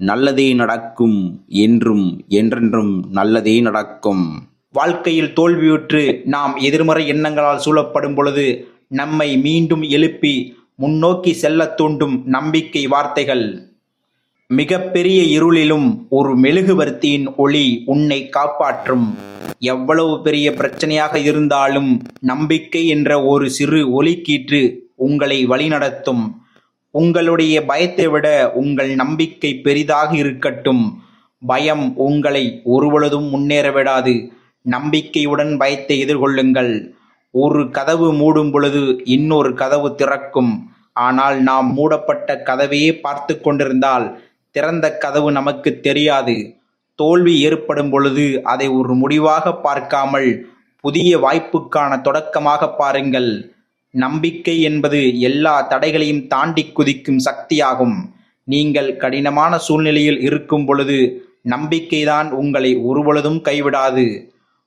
நல்லதே நடக்கும் என்றும் என்றென்றும் நல்லதே நடக்கும். வாழ்க்கையில் தோல்வியுற்று நாம் எதிர்மறை எண்ணங்களால் சூழப்படும் பொழுது நம்மை மீண்டும் எழுப்பி முன்னோக்கி செல்லத் தூண்டும் நம்பிக்கை வார்த்தைகள். மிகப்பெரிய இருளிலும் ஒரு மெழுகுவர்த்தியின் ஒளி உன்னை காப்பாற்றும். எவ்வளவு பெரிய பிரச்சனையாக இருந்தாலும் நம்பிக்கை என்ற ஒரு சிறு ஒளிக்கீற்று உங்களை வழிநடத்தும். உங்களுடைய பயத்தை விட உங்கள் நம்பிக்கை பெரிதாக இருக்கட்டும். பயம் உங்களை ஒருபொழுதும் முன்னேற விடாது. நம்பிக்கையுடன் பயத்தை எதிர்கொள்ளுங்கள். ஒரு கதவு மூடும் பொழுது இன்னொரு கதவு திறக்கும். ஆனால் நாம் மூடப்பட்ட கதவையே பார்த்து கொண்டிருந்தால் திறந்த கதவு நமக்கு தெரியாது. தோல்வி ஏற்படும் பொழுது அதை ஒரு முடிவாக பார்க்காமல் புதிய வாய்ப்புக்கான தொடக்கமாக பாருங்கள். நம்பிக்கை என்பது எல்லா தடைகளையும் தாண்டி குதிக்கும் சக்தியாகும். நீங்கள் கடினமான சூழ்நிலையில் இருக்கும் பொழுது நம்பிக்கைதான் உங்களை ஒருபொழுதும் கைவிடாது.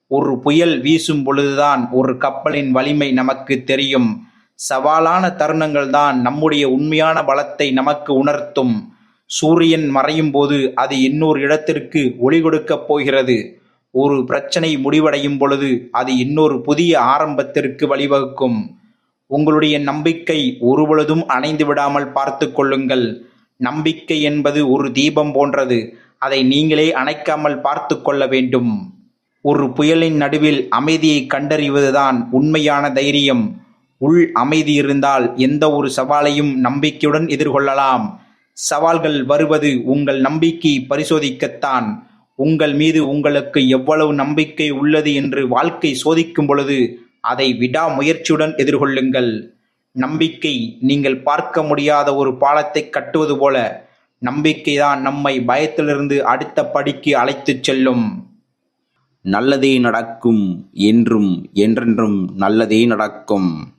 ஒரு புயல் வீசும் பொழுதுதான் ஒரு கப்பலின் வலிமை நமக்கு தெரியும். சவாலான தருணங்கள் தான் நம்முடைய உண்மையான பலத்தை நமக்கு உணர்த்தும். சூரியன் மறையும் போது அது இன்னொரு இடத்திற்கு ஒளி கொடுக்கப் போகிறது. ஒரு பிரச்சனை முடிவடையும் பொழுது அது இன்னொரு புதிய ஆரம்பத்திற்கு வழிவகுக்கும். உங்களுடைய நம்பிக்கை ஒருபொழுதும் அணைந்து விடாமல் பார்த்து கொள்ளுங்கள். நம்பிக்கை என்பது ஒரு தீபம் போன்றது. அதை நீங்களே அணைக்காமல் பார்த்து கொள்ள வேண்டும். ஒரு புயலின் நடுவில் அமைதியை கண்டறிவதுதான் உண்மையான தைரியம். உள் அமைதி இருந்தால் எந்த ஒரு சவாலையும் நம்பிக்கையுடன் எதிர்கொள்ளலாம். சவால்கள் வருவது உங்கள் நம்பிக்கையை பரிசோதிக்கத்தான். உங்கள் மீது உங்களுக்கு எவ்வளவு நம்பிக்கை உள்ளது என்று வாழ்க்கை சோதிக்கும் பொழுது அதை விடாமுயற்சியுடன் எதிர்கொள்ளுங்கள். நம்பிக்கை நீங்கள் பார்க்க முடியாத ஒரு பாலத்தை கட்டுவது போல நம்பிக்கைதான் நம்மை பயத்திலிருந்து அடுத்த படிக்கு அழைத்துச் செல்லும். நல்லதே நடக்கும் என்றும் என்றென்றும் நல்லதே நடக்கும்.